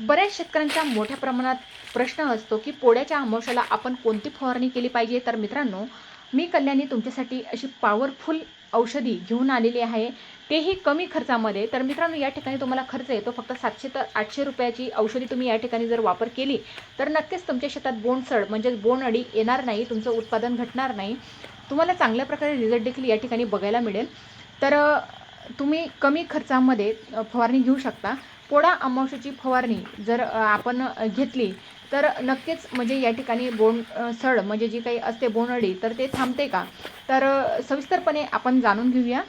बऱ्याच शेतकऱ्यांचा मोठ्या प्रमाणात प्रश्न असतो की पोळ्याच्या आमोशाला आपण कोणती फवारणी केली पाहिजे? तर मित्रांनो मी कल्याणी तुमच्यासाठी अशी पॉवरफुल औषधी घेऊन आलेली आहे. तेही कमी खर्चामध्ये. तर मित्रांनो या ठिकाणी तुम्हाला खर्च येतो फक्त सातशे तर आठशे रुपयाची औषधी तुम्ही या ठिकाणी जर वापर केली तर नक्कीच तुमच्या शेतात बोंडसड म्हणजेच बोंडअळी येणार नाही तुमचं उत्पादन घटणार नाही. तुम्हाला चांगल्या प्रकारे रिझल्ट देखील या ठिकाणी बघायला मिळेल. तर तुम्ही कमी खर्चामध्ये फवारणी घेऊ शकता. पोळा अमावश्याची फवारणी जर आपण घेतली तर नक्कीच म्हणजे या ठिकाणी बोंड सड म्हणजे जी काही असते बोंडअळी तर ते थांबते का? तर सविस्तरपणे आपण जाणून घेऊया.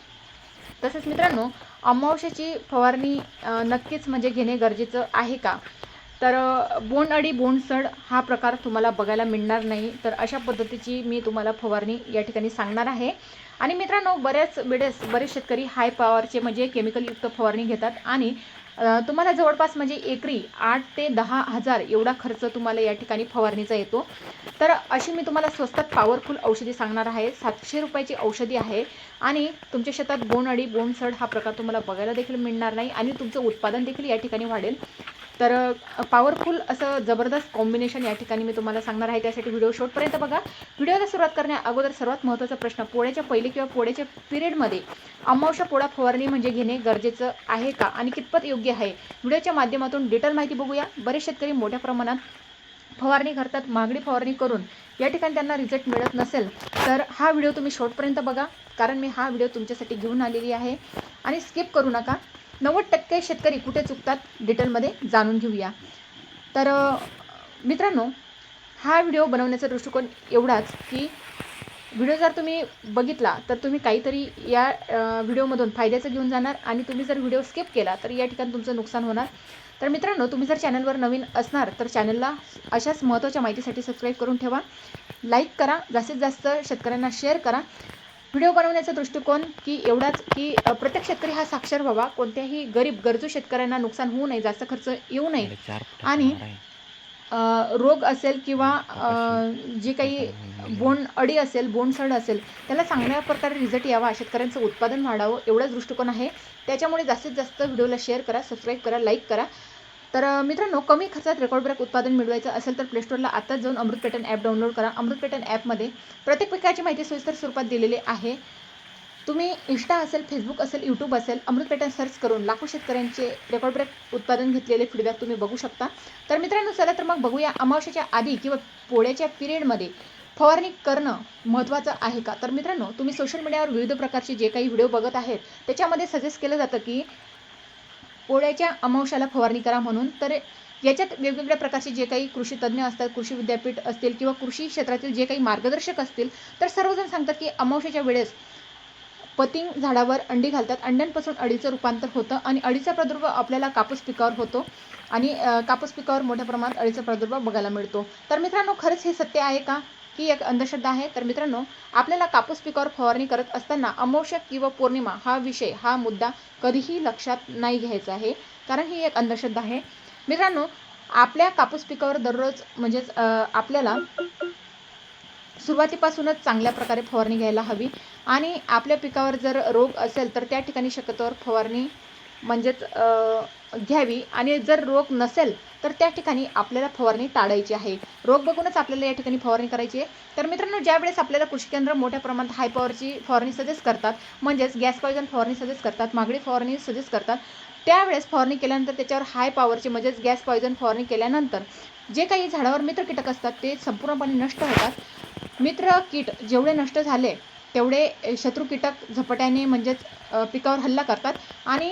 तसेच मित्रांनो अमावश्याची फवारणी नक्कीच म्हणजे घेणे गरजेचं आहे का? तर बोंडअळी बोंडसड हा प्रकार तुम्हाला बघायला मिळणार नाही. तर अशा पद्धतीची मी तुम्हाला फवारणी या ठिकाणी सांगणार आहे. आणि मित्रांनो बऱ्याच वेळेस बरेच शेतकरी हाय पॉवरचे म्हणजे केमिकलयुक्त फवारणी घेतात आणि तुम्हाला जवळपास म्हणजे एकरी आठ ते दहा हजार एवढा खर्च तुम्हाला या ठिकाणी फवारणीचा येतो. तर अशी मी तुम्हाला स्वस्तात पॉवरफुल औषधी सांगणार आहे. सातशे रुपयाची औषधी आहे आणि तुमच्या शेतात बोंडअळी बोंडसड हा प्रकार तुम्हाला बघायला देखील मिळणार नाही आणि तुमचं उत्पादन देखील या ठिकाणी वाढेल. तर पॉवरफुल असं जबरदस्त कॉम्बिनेशन या ठिकाणी मी तुम्हाला सांगणार आहे. त्यासाठी व्हिडिओ शॉर्टपर्यंत बघा. व्हिडिओला सुरुवात करण्या अगोदर सर्वात महत्त्वाचा प्रश्न पोळ्याच्या पहिले किंवा पोळ्याच्या पिरियडमध्ये अमावश्या पोळा फवारणी म्हणजे घेणे गरजेचं आहे का आणि कितपत योग्य आहे? व्हिडिओच्या माध्यमातून डिटेल माहिती बघूया. बरेच शेतकरी मोठ्या प्रमाणात फवारणी करतात मागणी फवारणी करून. या ठिकाणी त्यांना रिझल्ट मिळत नसेल तर हा व्हिडिओ तुम्ही शॉर्टपर्यंत बघा. कारण मी हा व्हिडिओ तुमच्यासाठी घेऊन आलेली आहे. आणि स्किप करू नका. नव्वद टक्के शेतकरी कुठे चुकतात डिटेलमध्ये जाणून घेऊया. तर मित्रांनो हा व्हिडिओ बनवण्याचा दृष्टिकोन एवढाच की व्हिडिओ जर तुम्ही बघितला तर तुम्ही काहीतरी या व्हिडिओमधून फायद्याचं घेऊन जाणार आणि तुम्ही जर व्हिडिओ स्किप केला तर या ठिकाणी तुमचं नुकसान होणार. तर मित्रांनो तुम्ही जर चॅनलवर नवीन असणार तर चॅनलला अशाच महत्त्वाच्या माहितीसाठी सबस्क्राईब करून ठेवा. लाईक करा जास्तीत जास्त शेतकऱ्यांना शेअर करा. व्हिडिओ बनवण्याचा दृष्टिकोन की एवढाच की प्रत्येक शेतकरी हा साक्षर व्हावा. कोणत्याही गरीब गरजू शेतकऱ्यांना नुकसान होऊ नये जास्त खर्च येऊ नये. आणि रोग असेल किंवा जे काही बोंड अडी असेल बोंडसड असेल त्याला चांगल्या प्रकारे रिझल्ट यावा शेतकऱ्यांचं उत्पादन वाढावं एवढाच दृष्टिकोन आहे. त्याच्यामुळे जास्तीत जास्त व्हिडिओला शेअर करा सबस्क्राईब करा लाईक करा. तर मित्रांनो कमी खर्चात रेकॉर्ड ब्रेक उत्पादन मिळवायचं असेल तर प्लेस्टोरला आताच जाऊन अमृत पॅटर्न ॲप डाउनलोड करा. अमृत पॅटर्न ॲपमध्ये प्रत्येक प्रकारची माहिती सविस्तर स्वरूपात दिलेली आहे. तुम्ही इंस्टा असेल फेसबुक असेल यूट्यूब असेल अमृत पॅटर्न सर्च करून लाखो शेतकऱ्यांचे रेकॉर्ड ब्रेक उत्पादन घेतलेले फीडबॅक तुम्ही बघू शकता. तर मित्रांनो चला तर मग बघूया अमावश्याच्या आधी किंवा पोळ्याच्या पिरियडमध्ये फवारणी करणं महत्त्वाचं आहे का? तर मित्रांनो तुम्ही सोशल मीडियावर विविध प्रकारचे जे काही व्हिडिओ बघत आहेत त्याच्यामध्ये सजेस्ट केलं जातं की पोळ्याच्या अमावश्याला फवारणी करा म्हणून. तर याच्यात वेगवेगळ्या प्रकारचे जे काही कृषी तज्ज्ञ असतात कृषी विद्यापीठ असतील किंवा कृषी क्षेत्रातील जे काही मार्गदर्शक असतील तर सर्वजण सांगतात की अमावश्याच्या वेळेस पतिंग झाडावर अंडी घालतात. अंड्यांपासून अळीचं रूपांतर होतं आणि अळीचा प्रादुर्भाव आपल्याला कापूस पिकावर होतो आणि कापूस पिकावर मोठ्या प्रमाणात अळीचा प्रादुर्भाव बघायला मिळतो. तर मित्रांनो खरंच हे सत्य आहे का? ही एक अंधश्रद्धा आहे. तर मित्रांनो आपल्याला कापूस पिकावर फवारणी करत असताना अमावस्या किंवा पौर्णिमा हा विषय हा मुद्दा कधीही लक्षात नाही घ्यायचा आहे. कारण ही एक अंधश्रद्धा आहे. मित्रांनो आपल्या कापूस पिकावर दररोज म्हणजेच आपल्याला सुरुवातीपासूनच चांगल्या प्रकारे फवारणी घ्यायला हवी. आणि आपल्या पिकावर जर रोग असेल तर त्या ठिकाणी शक्यतोवर फवारणी म्हणजेच घ्यावी आणि जर रोग नसेल तर त्या ठिकाणी आपल्याला फवारणी टाळायची आहे. रोग बघूनच आपल्याला या ठिकाणी फवारणी करायची आहे. तर मित्रांनो ज्यावेळेस आपल्याला कृषी केंद्र मोठ्या प्रमाणात हाय पॉवरची फवारणी सजेस्ट करतात म्हणजेच गॅस पॉयझन फवारणी सजेस्ट करतात मागणी फवारणी सजेस्ट करतात त्यावेळेस फवारणी केल्यानंतर त्याच्यावर हाय पॉवरची म्हणजेच गॅस पॉयझन फवारणी केल्यानंतर जे काही झाडावर मित्र कीटक असतात ते संपूर्णपणे नष्ट होतात. मित्र कीट जेवढे नष्ट झाले तेवढे शत्रू कीटक झपाट्याने म्हणजेच पिकावर हल्ला करतात. आणि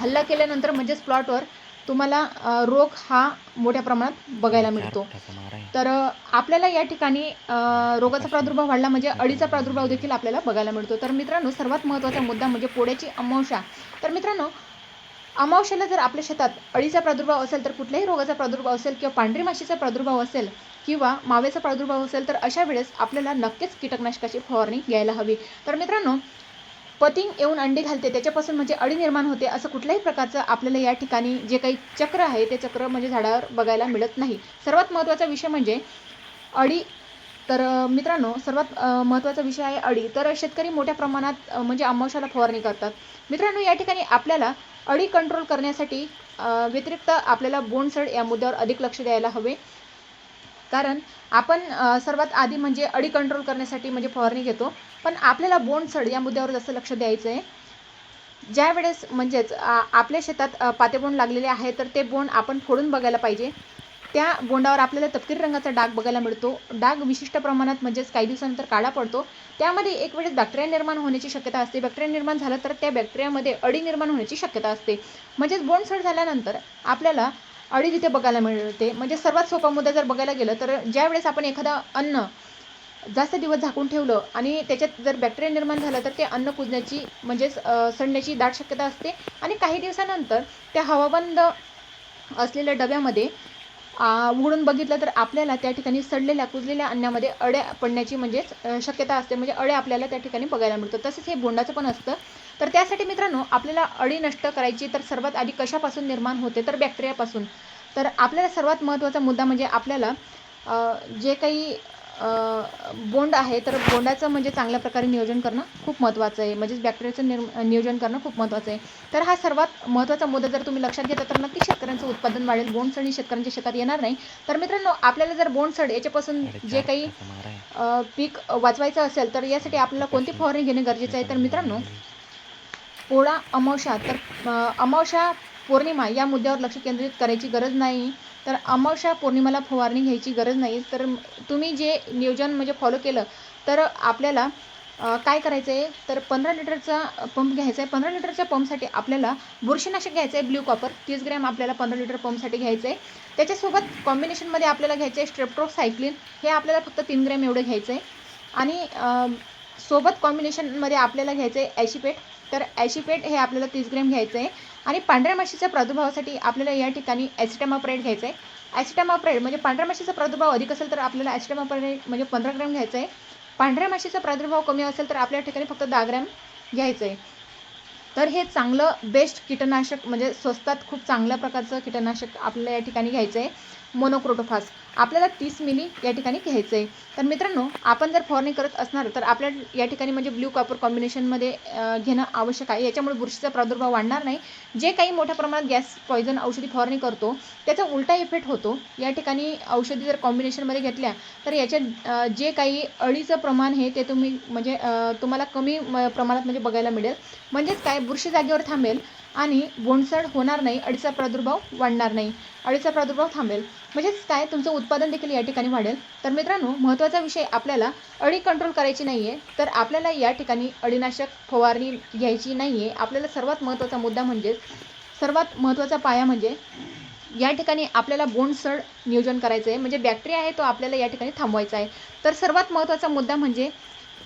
हल्ला केल्यानंतर म्हणजेच प्लॉटवर तुम्हाला रोग हा मोठ्या प्रमाणात बघायला मिळतो. तर आपल्याला या ठिकाणी रोगाचा प्रादुर्भाव वाढला म्हणजे अळीचा प्रादुर्भाव देखील आपल्याला बघायला मिळतो. तर मित्रांनो सर्वात महत्त्वाचा मुद्दा म्हणजे पोळ्याची अमावस्या. तर मित्रांनो अमावस्याला जर आपल्या शेतात अळीचा प्रादुर्भाव असेल तर कुठल्याही रोगाचा प्रादुर्भाव असेल किंवा पांढरी माशीचा प्रादुर्भाव असेल किंवा मावेचा प्रादुर्भाव असेल तर अशा वेळेस आपल्याला नक्कीच कीटकनाशकाची फवारणी घ्यायला हवी. तर मित्रांनो पतिंग येऊन अंडी घालते त्याच्यापासून म्हणजे अळी निर्माण होते असं कुठल्याही प्रकारचं आपल्याला या ठिकाणी जे काही चक्र आहे ते चक्र म्हणजे झाडावर बघायला मिळत नाही. सर्वात महत्त्वाचा विषय म्हणजे अळी. तर मित्रांनो सर्वात महत्त्वाचा विषय आहे अळी. तर शेतकरी मोठ्या प्रमाणात म्हणजे अमावश्याला फवारणी करतात. मित्रांनो या ठिकाणी आपल्याला अळी कंट्रोल करण्यासाठी व्यतिरिक्त आपल्याला बोंडसड या मुद्द्यावर अधिक लक्ष द्यायला हवे. कारण आपण सर्वात आधी म्हणजे अळी कंट्रोल करण्यासाठी म्हणजे फवारणी घेतो. पण आपल्याला बोंडसड या मुद्द्यावर जास्त लक्ष द्यायचं आहे ज्या वेळेस म्हणजेच आपल्या शेतात पातेबोंड लागलेले आहे तर ते बोंड आपण फोडून बघायला पाहिजे. त्या बोंडावर आपल्याला तपकिरी रंगाचा डाग बघायला मिळतो. डाग विशिष्ट प्रमाणात म्हणजेच काही दिवसानंतर काळा पडतो. त्यामध्ये एक वेळेस बॅक्टेरिया निर्माण होण्याची शक्यता असते. बॅक्टेरिया निर्माण झालं तर त्या बॅक्टेरियामध्ये अळी निर्माण होण्याची शक्यता असते. म्हणजेच बोंडसड झाल्यानंतर आपल्याला अळी तिथे बघायला मिळते म्हणजे सर्वात सोपा मुद्दा जर बघायला गेलं तर ज्या वेळेस आपण एखादं अन्न जास्त दिवस झाकून ठेवलं आणि त्याच्यात जर बॅक्टेरिया निर्माण झालं तर ते अन्न कुजण्याची म्हणजेच सडण्याची दाट शक्यता असते. आणि काही दिवसानंतर त्या हवाबंद असलेल्या डब्यामध्ये उघडून बघितलं तर आपल्याला त्या ठिकाणी सडलेल्या कुजलेल्या अन्नामध्ये अळ्या पडण्याची म्हणजेच शक्यता असते. म्हणजे अळे आपल्याला त्या ठिकाणी बघायला मिळतं तसेच हे बोंडाचं पण असतं. तर त्यासाठी मित्रांनो आपल्याला अळी नष्ट करायची तर सर्वात आधी कशापासून निर्माण होते? तर बॅक्टेरियापासून तर आपल्याला सर्वात महत्त्वाचा मुद्दा म्हणजे आपल्याला जे काही बोंड आहे तर बोंडाचं म्हणजे चांगल्या प्रकारे नियोजन करणं खूप महत्त्वाचं आहे. म्हणजेच बॅक्टेरियाचं निर नियोजन करणं खूप महत्त्वाचं आहे. तर हा सर्वात महत्त्वाचा मुद्दा जर तुम्ही लक्षात घेता तर नक्कीच शेतकऱ्यांचं उत्पादन वाढेल. बोंडसड ही शेतकऱ्यांच्या शेतात येणार नाही. तर मित्रांनो आपल्याला जर बोंडसड याच्यापासून जे काही पीक वाचवायचं असेल तर यासाठी आपल्याला कोणती फवारणी घेणे गरजेचं आहे? तर मित्रांनो पोळा अमावस्या. तर अ, अमावस्या पौर्णिमा या मुद्द्यावर लक्ष केंद्रित करायची गरज नाही. तर अमावस्या पौर्णिमाला फवारणी घ्यायची गरज नाही. तर तुम्ही जे नियोजन म्हणजे फॉलो केलं तर आपल्याला काय करायचं आहे तर पंधरा लिटरचा पंप घ्यायचा आहे पंधरा लिटरच्या पंपसाठी आपल्याला बुरशीनाशक घ्यायचं आहे ब्ल्यू कॉपर तीस ग्रॅम आपल्याला पंधरा लिटर पंपसाठी घ्यायचं आहे त्याच्यासोबत कॉम्बिनेशनमध्ये आपल्याला घ्यायचं आहे स्ट्रेप्ट्रोसायक्लिन हे आपल्याला फक्त तीन ग्रॅम एवढं घ्यायचं आहे आणि सोबत कॉम्बिनेशनमध्ये आपल्याला घ्यायचं आहे ॲशिपेट तर ॲशिपेट हे आपल्याला तीस ग्रॅम घ्यायचं आहे आणि पांढऱ्या माशीच्या प्रादुर्भावासाठी आपल्याला या ठिकाणी ॲसिटामाप्रेड घ्यायचं आहे. ॲसिटामाप्रेड म्हणजे पांढऱ्या माशीचा प्रादुर्भाव अधिक असेल तर आपल्याला ॲसिटामाप्रेड म्हणजे पंधरा ग्रॅम घ्यायचं आहे. पांढऱ्या माशीचा प्रादुर्भाव कमी असेल तर आपल्या ठिकाणी फक्त दहा ग्रॅम घ्यायचं आहे. तर हे चांगलं बेस्ट कीटकनाशक म्हणजे स्वस्तात खूप चांगल्या प्रकारचं कीटकनाशक आपल्याला या ठिकाणी घ्यायचं आहे. मोनोक्रोटोफास. आपल्याला तीस मिली या ठिकाणी घ्यायचं आहे तर मित्रांनो आपण जर फवारणी करत असणार तर आपल्या या ठिकाणी म्हणजे ब्ल्यू कॉपर कॉम्बिनेशनमध्ये घेणं आवश्यक आहे. याच्यामुळे बुरशीचा प्रादुर्भाव वाढणार नाही. जे काही मोठ्या प्रमाणात गॅस पॉयझन औषधी फवारणी करतो त्याचा उलटा इफेक्ट होतो. या ठिकाणी औषधी जर कॉम्बिनेशनमध्ये घेतल्या तर याच्या जे काही अळीचं प्रमाण आहे ते तुम्ही म्हणजे तुम्हाला कमी म- प्रमाणात म्हणजे बघायला मिळेल. म्हणजेच काय? बुरशी जागेवर थांबेल. आणि बोंडसड होणार नाही अळीचा प्रादुर्भाव वाढणार नाही. अळीचा प्रादुर्भाव थांबेल. म्हणजेच काय? तुमचं उत्पादन देखील या ठिकाणी वाढेल. तर मित्रांनो महत्त्वाचा विषय आपल्याला अळी कंट्रोल करायची नाही आहे तर आपल्याला या ठिकाणी अळीनाशक फवारणी घ्यायची नाही आहे आपल्याला सर्वात महत्त्वाचा मुद्दा म्हणजे सर्वात महत्त्वाचा पाया म्हणजे या ठिकाणी आपल्याला बोंडसड नियोजन करायचं आहे म्हणजे बॅक्टेरिया आहे तो आपल्याला या ठिकाणी थांबवायचा आहे. तर सर्वात महत्त्वाचा मुद्दा म्हणजे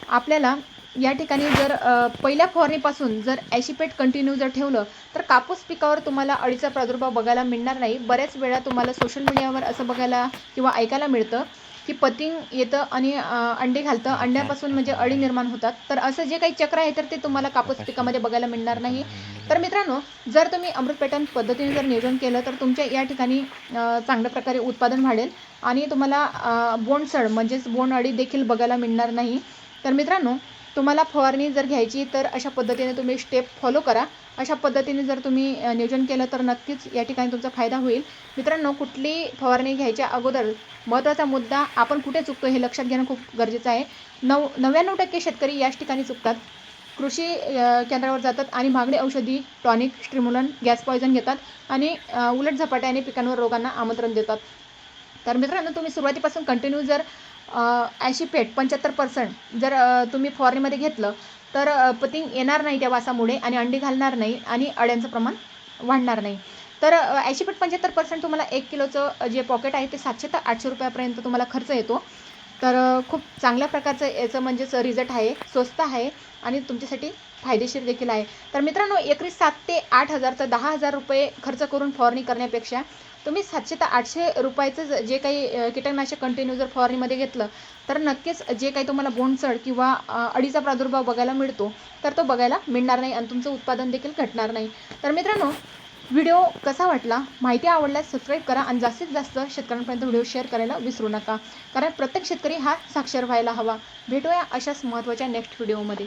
आपल्याला या ठिकाणी जर पहिल्या फवारणीपासून जर ॲशिपेट कंटिन्यू जर ठेवलं तर कापूस पिकावर तुम्हाला अळीचा प्रादुर्भाव बघायला मिळणार नाही. बऱ्याच वेळा तुम्हाला सोशल मीडियावर असं बघायला किंवा ऐकायला मिळतं की पतिंग येतं आणि अंडे घालतं. अंड्यापासून म्हणजे अळी निर्माण होतात. तर असं जे काही चक्र आहे तर ते तुम्हाला कापूस पिकामध्ये बघायला मिळणार नाही. तर मित्रांनो जर तुम्ही अमृत पॅटर्न पद्धतीने जर नियोजन केलं तर तुमच्या या ठिकाणी चांगल्या प्रकारे उत्पादन वाढेल आणि तुम्हाला अ, बोंडसड म्हणजेच बोंड अळी देखील बघायला मिळणार नाही. तर मित्रांनो तुम्हाला फवारणी जर घ्यायची तर अशा पद्धतीने तुम्ही स्टेप फॉलो करा. अशा पद्धतीने जर तुम्ही नियोजन केलं तर नक्कीच या ठिकाणी तुमचा फायदा होईल. मित्रांनो कुठली फवारणी घ्यायच्या अगोदर महत्त्वाचा मुद्दा आपण कुठे चुकतो हे लक्षात घेणं खूप गरजेचं आहे. नऊ नव्याण्णव टक्के शेतकरी याच ठिकाणी चुकतात. कृषी केंद्रावर जातात आणि महागडी औषधी टॉनिक स्ट्रिम्युलन गॅस पॉयझन घेतात आणि उलट झपाट्याने पिकांवर रोगांना आमंत्रण देतात. तर मित्रांनो तुम्ही सुरुवातीपासून कंटिन्यू जर ॲशिपेट पंच्याहत्तर पर्सेंट जर तुम्ही फॉरनीमध्ये घेतलं तर पतिंग येणार नाही त्या वासामुळे आणि अंडी घालणार नाही आणि अळ्यांचं प्रमाण वाढणार नाही. तर ॲशिपेट पंच्याहत्तर पर्सेंट तुम्हाला एक किलोचं जे पॉकेट आहे ते सातशे ते आठशे रुपयापर्यंत तुम्हाला खर्च येतो. तर खूप चांगल्या प्रकारचं याचं म्हणजेच रिझल्ट आहे स्वस्त आहे आणि तुमच्यासाठी फायदेशीर देखील आहे. तर मित्रांनो एकरी सात ते आठ हजारचं दहा हजार रुपये खर्च करून फवारणी करण्यापेक्षा तुम्ही सातशे ते आठशे रुपयाचं जे काही कीटकनाशक कंटिन्यू जर फवारणीमध्ये घेतलं तर नक्कीच जे काही तुम्हाला बोंडसड किंवा अडीचा प्रादुर्भाव बघायला मिळतो तर तो बघायला मिळणार नाही आणि तुमचं उत्पादन देखील घटणार नाही. तर मित्रांनो व्हिडिओ कसा वाटला? माहिती आवडल्यास सबस्क्राईब करा आणि जास्तीत जास्त शेतकऱ्यांपर्यंत व्हिडिओ शेअर करायला विसरू नका. कारण प्रत्येक शेतकरी हा साक्षर व्हायला हवा. भेटूया अशाच महत्त्वाच्या नेक्स्ट व्हिडिओमध्ये